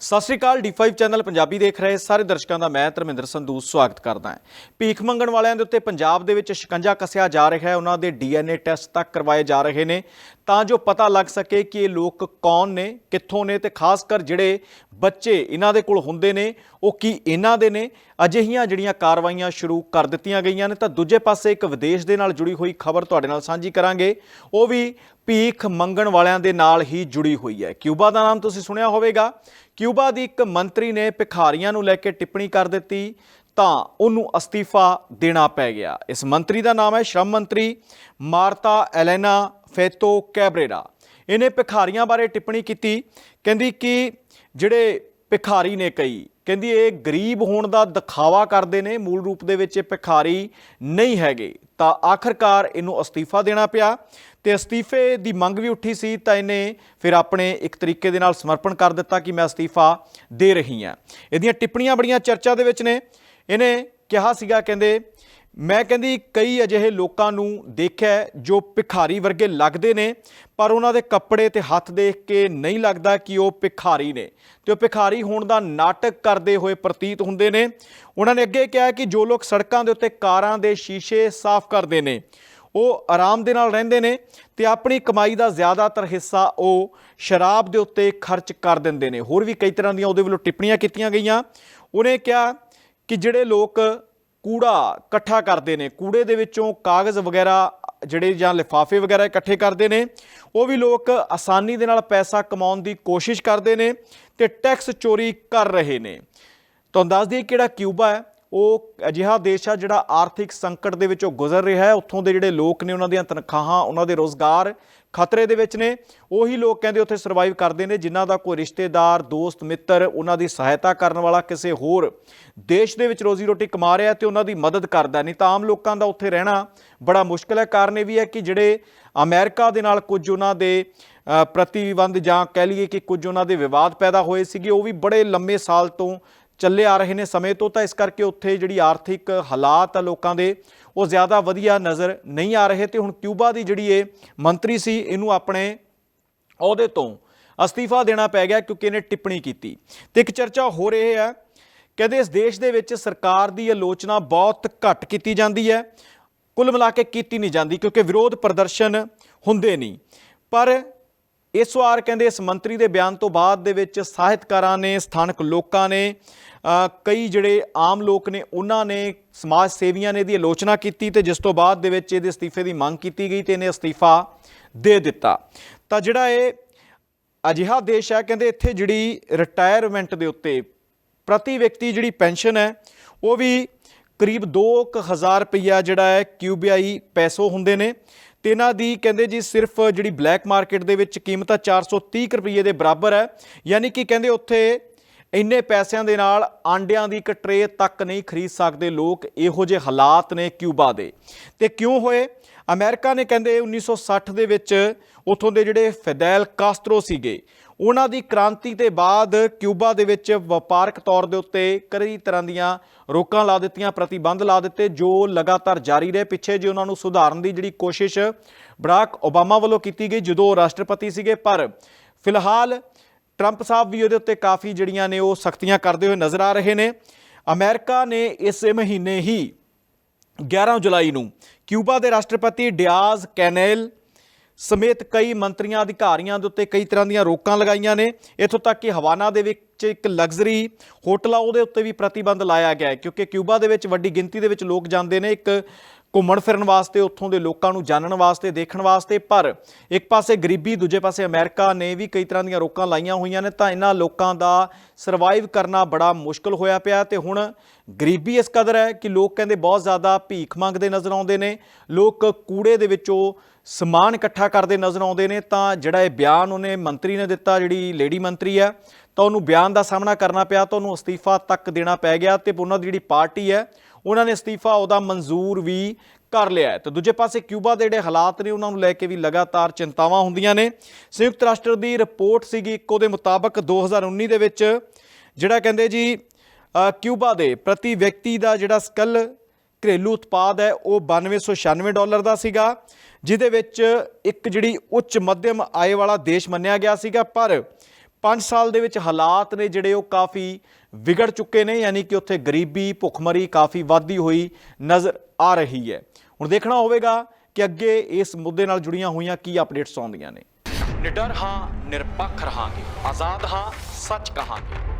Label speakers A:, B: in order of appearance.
A: ਸਤਿ ਸ਼੍ਰੀ ਅਕਾਲ D5 channel Punjabi ਦੇਖ ਰਹੇ ਸਾਰੇ ਦਰਸ਼ਕਾਂ ਦਾ ਮੈਂ ਧਰਮਿੰਦਰ ਸੰਧੂ ਸਵਾਗਤ ਕਰਦਾ ਹਾਂ। ਭੀਖ ਮੰਗਣ ਵਾਲਿਆਂ ਦੇ ਉੱਤੇ ਪੰਜਾਬ ਦੇ ਵਿੱਚ ਸ਼ਿਕੰਜਾ ਕੱਸਿਆ ਜਾ ਰਿਹਾ ਹੈ, ਉਹਨਾਂ ਦੇ DNA ਟੈਸਟ ਤੱਕ ਕਰਵਾਏ ਜਾ ਰਹੇ ਨੇ। ਤਾਂ ਜੋ ਪਤਾ ਲੱਗ ਸਕੇ ਕਿ ਇਹ ਲੋਕ ਕੌਣ ਨੇ, ਕਿੱਥੋਂ ਨੇ ਤੇ ਖਾਸ ਕਰ ਜਿਹੜੇ ਬੱਚੇ ਇਹਨਾਂ ਦੇ ਕੋਲ ਹੁੰਦੇ ਨੇ, ਉਹ ਕੀ ਇਹਨਾਂ ਦੇ ਨੇ, ਅਜਿਹੀਆਂ ਜਿਹੜੀਆਂ ਕਾਰਵਾਈਆਂ ਸ਼ੁਰੂ ਕਰ ਦਿੱਤੀਆਂ ਗਈਆਂ ਨੇ। ਤਾਂ ਦੂਜੇ ਪਾਸੇ ਇੱਕ ਵਿਦੇਸ਼ ਦੇ ਨਾਲ ਜੁੜੀ ਹੋਈ ਖਬਰ ਤੁਹਾਡੇ ਨਾਲ ਸਾਂਝੀ ਕਰਾਂਗੇ। ਉਹ ਵੀ ਭੀਖ ਮੰਗਣ ਵਾਲਿਆਂ ਦੇ ਨਾਲ ਹੀ ਜੁੜੀ ਹੋਈ ਹੈ। ਕਿਊਬਾ ਦਾ ਨਾਮ ਤੁਸੀਂ ਸੁਣਿਆ ਹੋਵੇਗਾ। ਕਿਊਬਾ ਦੀ ਇੱਕ ਮੰਤਰੀ ਨੇ ਭਿਖਾਰੀਆਂ ਨੂੰ ਲੈ ਕੇ ਟਿੱਪਣੀ ਕਰ ਦਿੱਤੀ, ਤਾਂ ਉਹਨੂੰ ਅਸਤੀਫਾ ਦੇਣਾ ਪੈ ਗਿਆ। ਇਸ ਮੰਤਰੀ ਦਾ ਨਾਮ ਹੈ ਸ਼ਰਮ ਮੰਤਰੀ ਮਾਰਤਾ ਐਲੇਨਾ ਫੇਤੋ ਕੈਬਰੇਰਾ। ਇਹਨੇ ਭਿਖਾਰੀਆਂ ਬਾਰੇ ਟਿੱਪਣੀ ਕੀਤੀ। ਕਹਿੰਦੀ ਕਿ ਜਿਹੜੇ ਭਿਖਾਰੀ ਨੇ ਕਈ ਕਹਿੰਦੀ ਇਹ ਗਰੀਬ ਹੋਣ ਦਾ ਦਿਖਾਵਾ ਕਰਦੇ ਨੇ, ਮੂਲ ਰੂਪ ਦੇ ਵਿੱਚ ਇਹ ਭਿਖਾਰੀ ਨਹੀਂ ਹੈਗੇ। ਤਾਂ ਆਖਰਕਾਰ ਇਹਨੂੰ ਅਸਤੀਫਾ ਦੇਣਾ ਪਿਆ ਤੇ ਅਸਤੀਫੇ ਦੀ ਮੰਗ ਵੀ ਉੱਠੀ ਸੀ ਤਾਂ ਇਹਨੇ ਫਿਰ ਆਪਣੇ ਇੱਕ ਤਰੀਕੇ ਦੇ ਨਾਲ ਸਮਰਪਣ ਕਰ ਦਿੱਤਾ ਕਿ ਮੈਂ ਅਸਤੀਫਾ ਦੇ ਰਹੀ ਹਾਂ। ਇਹਦੀਆਂ ਟਿੱਪਣੀਆਂ ਬੜੀਆਂ ਚਰਚਾ ਦੇ ਵਿੱਚ ਨੇ। ਇਹਨੇ ਕਿਹਾ ਸੀਗਾ, ਕਹਿੰਦੇ ਮੈਂ ਕਹਿੰਦੀ ਕਈ ਅਜਿਹੇ ਲੋਕਾਂ ਨੂੰ ਦੇਖਿਆ ਜੋ ਭਿਖਾਰੀ ਵਰਗੇ ਲੱਗਦੇ ਨੇ, ਪਰ ਉਹਨਾਂ ਦੇ ਕੱਪੜੇ ਤੇ ਹੱਥ ਦੇਖ ਕੇ ਨਹੀਂ ਲੱਗਦਾ ਕਿ ਉਹ ਭਿਖਾਰੀ ਨੇ। ਤੇ ਉਹ ਭਿਖਾਰੀ ਹੋਣ ਦਾ ਨਾਟਕ ਕਰਦੇ ਹੋਏ ਪ੍ਰਤੀਤ ਹੁੰਦੇ ਨੇ। ਉਹਨਾਂ ਨੇ ਅੱਗੇ ਕਿਹਾ ਕਿ ਜੋ ਲੋਕ ਸੜਕਾਂ ਦੇ ਉੱਤੇ ਕਾਰਾਂ ਦੇ ਸ਼ੀਸ਼ੇ ਸਾਫ਼ ਕਰਦੇ ਨੇ, ਉਹ ਆਰਾਮ ਦੇ ਨਾਲ ਰਹਿੰਦੇ ਨੇ ਤੇ ਆਪਣੀ ਕਮਾਈ ਦਾ ਜ਼ਿਆਦਾਤਰ ਹਿੱਸਾ ਉਹ ਸ਼ਰਾਬ ਦੇ ਉੱਤੇ ਖਰਚ ਕਰ ਦਿੰਦੇ ਨੇ। ਹੋਰ ਵੀ ਕਈ ਤਰ੍ਹਾਂ ਦੀਆਂ ਉਹਦੇ ਵੱਲੋਂ ਟਿੱਪਣੀਆਂ ਕੀਤੀਆਂ ਗਈਆਂ। ਉਹਨੇ ਕਿਹਾ ਕਿ ਜਿਹੜੇ ਲੋਕ ਕੂੜਾ ਇਕੱਠਾ ਕਰਦੇ ਨੇ। ਕੂੜੇ ਦੇ ਵਿੱਚੋਂ ਕਾਗਜ਼ ਵਗੈਰਾ, ਜਿਹੜੇ ਜਾਂ ਲਿਫਾਫੇ ਵਗੈਰਾ ਇਕੱਠੇ ਕਰਦੇ ਨੇ। ਉਹ ਵੀ ਲੋਕ ਆਸਾਨੀ ਦੇ ਨਾਲ ਪੈਸਾ ਕਮਾਉਣ ਦੀ ਕੋਸ਼ਿਸ਼ ਕਰਦੇ ਨੇ ਤੇ ਟੈਕਸ ਚੋਰੀ ਕਰ ਰਹੇ ਨੇ। ਤੁਹਾਨੂੰ ਦੱਸ ਦਈਏ ਕਿਹੜਾ ਕਿਊਬਾ ਹੈ। ਉਹ ਅਜਿਹਾ ਦੇਸ਼ ਆ ਜਿਹੜਾ ਆਰਥਿਕ ਸੰਕਟ ਦੇ ਵਿੱਚੋਂ ਗੁਜ਼ਰ ਰਿਹਾ ਹੈ। ਉੱਥੋਂ ਦੇ ਜਿਹੜੇ ਲੋਕ ਨੇ, ਉਹਨਾਂ ਦੀਆਂ ਤਨਖਾਹਾਂ, ਉਹਨਾਂ ਦੇ ਰੋਜ਼ਗਾਰ ਖਤਰੇ ਦੇ ਵਿੱਚ ਨੇ। ਉਹੀ ਲੋਕ ਕਹਿੰਦੇ ਉੱਥੇ ਸਰਵਾਈਵ ਕਰਦੇ ਨੇ ਜਿਨ੍ਹਾਂ ਦਾ ਕੋਈ ਰਿਸ਼ਤੇਦਾਰ ਦੋਸਤ ਮਿੱਤਰ ਉਹਨਾਂ ਦੀ ਸਹਾਇਤਾ ਕਰਨ ਵਾਲਾ ਕਿਸੇ ਹੋਰ ਦੇਸ਼ ਦੇ ਵਿੱਚ ਰੋਜ਼ੀ ਰੋਟੀ ਕਮਾ ਰਿਹਾ ਤੇ ਉਹਨਾਂ ਦੀ ਮਦਦ ਕਰਦਾ ਨਹੀਂ। ਤਾਂ ਆਮ ਲੋਕਾਂ ਦਾ ਉੱਥੇ ਰਹਿਣਾ ਬੜਾ ਮੁਸ਼ਕਲ ਹੈ। ਕਾਰਨ ਇਹ ਵੀ ਹੈ ਕਿ ਜਿਹੜੇ ਅਮਰੀਕਾ ਦੇ ਨਾਲ ਕੁਝ ਉਹਨਾਂ ਦੇ ਅ, ਪ੍ਰਤੀਬੰਧ ਜਾਂ ਕਹਿ ਲਈਏ ਕਿ ਕੁਝ ਉਹਨਾਂ ਦੇ ਵਿਵਾਦ ਪੈਦਾ ਹੋਏ ਸੀਗੇ ਉਹ ਵੀ ਬੜੇ ਲੰਮੇ ਸਾਲ ਤੋਂ ਚੱਲੇ ਆ ਰਹੇ ਨੇ ਸਮੇਂ ਤੋਂ, ਤਾਂ ਇਸ ਕਰਕੇ ਉੱਥੇ ਜਿਹੜੀ ਆਰਥਿਕ ਹਾਲਾਤ ਆ ਲੋਕਾਂ ਦੇ, ਉਹ ਜ਼ਿਆਦਾ ਵਧੀਆ ਨਜ਼ਰ ਨਹੀਂ ਆ ਰਹੇ। ਤੇ ਹੁਣ ਕਿਊਬਾ ਦੀ ਜਿਹੜੀ ਇਹ ਮੰਤਰੀ ਸੀ, ਇਹਨੂੰ ਆਪਣੇ ਅਹੁਦੇ ਤੋਂ ਅਸਤੀਫਾ ਦੇਣਾ ਪੈ ਗਿਆ ਕਿਉਂਕਿ ਇਹਨੇ ਟਿੱਪਣੀ ਕੀਤੀ। ਤੇ ਇੱਕ ਚਰਚਾ ਹੋ ਰਹੀ ਹੈ, ਕਹਿੰਦੇ ਇਸ ਦੇਸ਼ ਦੇ ਵਿੱਚ ਸਰਕਾਰ ਦੀ ਆਲੋਚਨਾ ਬਹੁਤ ਘੱਟ ਕੀਤੀ ਜਾਂਦੀ ਹੈ। ਕੁੱਲ ਮਿਲਾ ਕੇ ਕੀਤੀ ਨਹੀਂ ਜਾਂਦੀ ਕਿਉਂਕਿ ਵਿਰੋਧ ਪ੍ਰਦਰਸ਼ਨ ਹੁੰਦੇ ਨਹੀਂ। ਪਰ ਇਸ ਵਾਰ ਕਹਿੰਦੇ ਇਸ ਮੰਤਰੀ ਦੇ ਬਿਆਨ ਤੋਂ ਬਾਅਦ ਦੇ ਵਿੱਚ ਸਾਹਿਤਕਾਰਾਂ ਨੇ, ਸਥਾਨਕ ਲੋਕਾਂ ਨੇ ਕਈ ਜਿਹੜੇ ਆਮ ਲੋਕ ਨੇ, ਉਹਨਾਂ ਨੇ ਸਮਾਜ ਸੇਵੀਆਂ ਨੇ ਇਹਦੀ ਆਲੋਚਨਾ ਕੀਤੀ ਤੇ ਜਿਸ ਤੋਂ ਬਾਅਦ ਦੇ ਵਿੱਚ ਇਹਦੇ ਅਸਤੀਫੇ ਦੀ ਮੰਗ ਕੀਤੀ ਗਈ ਤੇ ਇਹਨੇ ਅਸਤੀਫਾ ਦੇ ਦਿੱਤਾ। ਤਾਂ ਜਿਹੜਾ ਇਹ ਅਜਿਹਾ ਦੇਸ਼ ਹੈ, ਕਹਿੰਦੇ ਇੱਥੇ ਜਿਹੜੀ ਰਿਟਾਇਰਮੈਂਟ ਦੇ ਉੱਤੇ ਪ੍ਰਤੀ ਵਿਅਕਤੀ ਜਿਹੜੀ ਪੈਨਸ਼ਨ ਹੈ, ਉਹ ਵੀ ਕਰੀਬ 2000 ਰੁਪਈਆ ਜਿਹੜਾ ਹੈ ਕਿਊਬੀਆਈ ਪੈਸੋ ਹੁੰਦੇ ਨੇ। ਤੇ ਇਹਨਾਂ ਦੀ ਕਹਿੰਦੇ ਜੀ ਸਿਰਫ ਜਿਹੜੀ ਬਲੈਕ ਮਾਰਕੀਟ ਦੇ ਵਿੱਚ ਕੀਮਤ ਆ 430 ਕੁ ਰੁਪਈਏ ਦੇ ਬਰਾਬਰ ਹੈ। ਯਾਨੀ ਕਿ ਕਹਿੰਦੇ ਉੱਥੇ ਇੰਨੇ ਪੈਸਿਆਂ ਦੇ ਨਾਲ ਆਂਡਿਆਂ ਦੀ ਇੱਕ ਟਰੇ ਤੱਕ ਨਹੀਂ ਖਰੀਦ ਸਕਦੇ ਲੋਕ, ਇਹੋ ਜਿਹੇ ਹਾਲਾਤ ਨੇ ਕਿਊਬਾ ਦੇ। ਤੇ ਕਿਉਂ ਹੋਏ? ਅਮਰੀਕਾ ਨੇ ਕਹਿੰਦੇ 1960 ਦੇ ਵਿੱਚ ਉਥੋਂ ਦੇ ਜਿਹੜੇ ਫਿਦੈਲ ਕਾਸਟਰੋ ਸੀਗੇ ਉਹਨਾਂ ਦੀ ਕ੍ਰਾਂਤੀ ਤੇ ਬਾਅਦ ਕਿਊਬਾ ਦੇ ਵਿੱਚ ਵਪਾਰਕ ਤੌਰ ਦੇ ਉੱਤੇ ਕਈ ਤਰ੍ਹਾਂ ਦੀਆਂ ਰੋਕਾਂ ਲਾ ਦਿੱਤੀਆਂ, ਪ੍ਰਤੀਬੰਧ ਲਾ ਦਿੱਤੇ ਜੋ ਲਗਾਤਾਰ ਜਾਰੀ ਰਹੇ। ਪਿੱਛੇ ਜੇ ਉਹਨਾਂ ਨੂੰ ਸੁਧਾਰਨ ਦੀ ਜਿਹੜੀ ਕੋਸ਼ਿਸ਼ ਬਰਾਕ ਓਬਾਮਾ ਵੱਲੋਂ ਕੀਤੀ ਗਈ, ਜਦੋਂ ਉਹ ਰਾਸ਼ਟਰਪਤੀ ਸੀਗੇ, ਪਰ ਫਿਲਹਾਲ ਟਰੰਪ ਸਾਹਿਬ ਵੀ ਉਹਦੇ ਉੱਤੇ ਕਾਫੀ ਜਿਹੜੀਆਂ ਨੇ ਉਹ ਸਖਤੀਆਂ ਕਰਦੇ ਹੋਏ ਨਜ਼ਰ ਆ ਰਹੇ ਨੇ। ਅਮਰੀਕਾ ਨੇ ਇਸੇ ਮਹੀਨੇ ਹੀ 11 ਜੁਲਾਈ ਨੂੰ ਕਿਊਬਾ ਦੇ ਰਾਸ਼ਟਰਪਤੀ ਡਿਆਜ਼ ਕੈਨੇਲ ਸਮੇਤ ਕਈ ਮੰਤਰੀਆਂ, ਅਧਿਕਾਰੀਆਂ ਦੇ ਉੱਤੇ ਕਈ ਤਰ੍ਹਾਂ ਦੀਆਂ ਰੋਕਾਂ ਲਗਾਈਆਂ ਨੇ। ਇੱਥੋਂ ਤੱਕ ਕਿ ਹਵਾਨਾ ਦੇ ਵਿੱਚ ਇੱਕ ਲਗਜ਼ਰੀ ਹੋਟਲ ਆ, ਉਹਦੇ ਉੱਤੇ ਵੀ ਪ੍ਰਤੀਬੰਧ ਲਾਇਆ ਗਿਆ ਹੈ, ਕਿਉਂਕਿ ਕਿਊਬਾ ਦੇ ਵਿੱਚ ਵੱਡੀ ਗਿਣਤੀ ਦੇ ਵਿੱਚ ਲੋਕ ਜਾਂਦੇ ਨੇ ਇੱਕ ਘੁੰਮਣ ਫਿਰਨ ਵਾਸਤੇ, ਉੱਥੋਂ ਦੇ ਲੋਕਾਂ ਨੂੰ ਜਾਣਨ ਵਾਸਤੇ, ਦੇਖਣ ਵਾਸਤੇ। ਪਰ ਇੱਕ ਪਾਸੇ ਗਰੀਬੀ, ਦੂਜੇ ਪਾਸੇ ਅਮਰੀਕਾ ਨੇ ਵੀ ਕਈ ਤਰ੍ਹਾਂ ਦੀਆਂ ਰੋਕਾਂ ਲਾਈਆਂ ਹੋਈਆਂ ਨੇ, ਤਾਂ ਇਹਨਾਂ ਲੋਕਾਂ ਦਾ ਸਰਵਾਈਵ ਕਰਨਾ ਬੜਾ ਮੁਸ਼ਕਲ ਹੋਇਆ ਪਿਆ ਤੇ ਹੁਣ ਗਰੀਬੀ ਇਸ ਕਦਰ ਹੈ ਕਿ ਲੋਕ ਕਹਿੰਦੇ ਬਹੁਤ ਜ਼ਿਆਦਾ ਭੀਖ ਮੰਗਦੇ ਨਜ਼ਰ ਆਉਂਦੇ ਨੇ। ਲੋਕ ਕੂੜੇ ਦੇ ਵਿੱਚੋਂ ਸਮਾਨ ਇਕੱਠਾ ਕਰਦੇ ਨਜ਼ਰ ਆਉਂਦੇ ਨੇ। ਤਾਂ ਜਿਹੜਾ ਇਹ ਬਿਆਨ ਉਹਨੇ ਮੰਤਰੀ ਨੇ ਦਿੱਤਾ, ਜਿਹੜੀ ਲੇਡੀ ਮੰਤਰੀ ਹੈ, ਤਾਂ ਉਹਨੂੰ ਬਿਆਨ ਦਾ ਸਾਹਮਣਾ ਕਰਨਾ ਪਿਆ, ਤਾਂ ਉਹਨੂੰ ਅਸਤੀਫਾ ਤੱਕ ਦੇਣਾ ਪੈ ਗਿਆ ਤੇ ਉਹਨਾਂ ਦੀ ਜਿਹੜੀ ਪਾਰਟੀ ਹੈ, ਉਹਨਾਂ ਨੇ ਅਸਤੀਫਾ ਉਹਦਾ ਮਨਜ਼ੂਰ ਵੀ ਕਰ ਲਿਆ ਹੈ। ਤੇ ਦੂਜੇ ਪਾਸੇ ਕਿਊਬਾ ਦੇ ਜਿਹੜੇ ਹਾਲਾਤ ਨੇ, ਉਹਨਾਂ ਨੂੰ ਲੈ ਕੇ ਵੀ ਲਗਾਤਾਰ ਚਿੰਤਾਵਾਂ ਹੁੰਦੀਆਂ ਨੇ। ਸੰਯੁਕਤ ਰਾਸ਼ਟਰ ਦੀ ਰਿਪੋਰਟ ਸੀਗੀ ਇੱਕ ਉਹਦੇ ਮੁਤਾਬਕ 2019 ਦੇ ਵਿੱਚ, ਜਿਹੜਾ ਕਹਿੰਦੇ ਜੀ ਕਿਊਬਾ ਦੇ ਪ੍ਰਤੀ ਵਿਅਕਤੀ ਦਾ ਜਿਹੜਾ ਸਕਲ ਘਰੇਲੂ ਉਤਪਾਦ ਹੈ, ਉਹ 9296 ਡਾਲਰ ਦਾ ਸੀਗਾ, ਜਿਹਦੇ ਵਿੱਚ ਇੱਕ ਜਿਹੜੀ ਉੱਚ ਮੱਧਮ ਆਏ ਵਾਲਾ ਦੇਸ਼ ਮੰਨਿਆ ਗਿਆ ਸੀਗਾ, ਪਰ 5 ਸਾਲ ਦੇ ਵਿੱਚ ਹਾਲਾਤ ਨੇ ਜਿਹੜੇ ਉਹ ਕਾਫੀ ਵਿਗੜ ਚੁੱਕੇ ਨੇ, ਯਾਨੀ ਕਿ ਉੱਥੇ ਗਰੀਬੀ, ਭੁੱਖਮਰੀ ਕਾਫੀ ਵੱਧਦੀ ਹੋਈ ਨਜ਼ਰ ਆ ਰਹੀ ਹੈ। ਹੁਣ ਦੇਖਣਾ ਹੋਵੇਗਾ ਕਿ ਅੱਗੇ ਇਸ ਮੁੱਦੇ ਨਾਲ ਜੁੜੀਆਂ ਹੋਈਆਂ ਕੀ ਅਪਡੇਟਸ ਆਉਂਦੀਆਂ ਨੇ। ਨਿਡਰ ਹਾਂ, ਨਿਰਪੱਖ ਰਹਾਂਗੇ, ਆਜ਼ਾਦ ਹਾਂ, ਸੱਚ ਕਹਾਂਗੇ।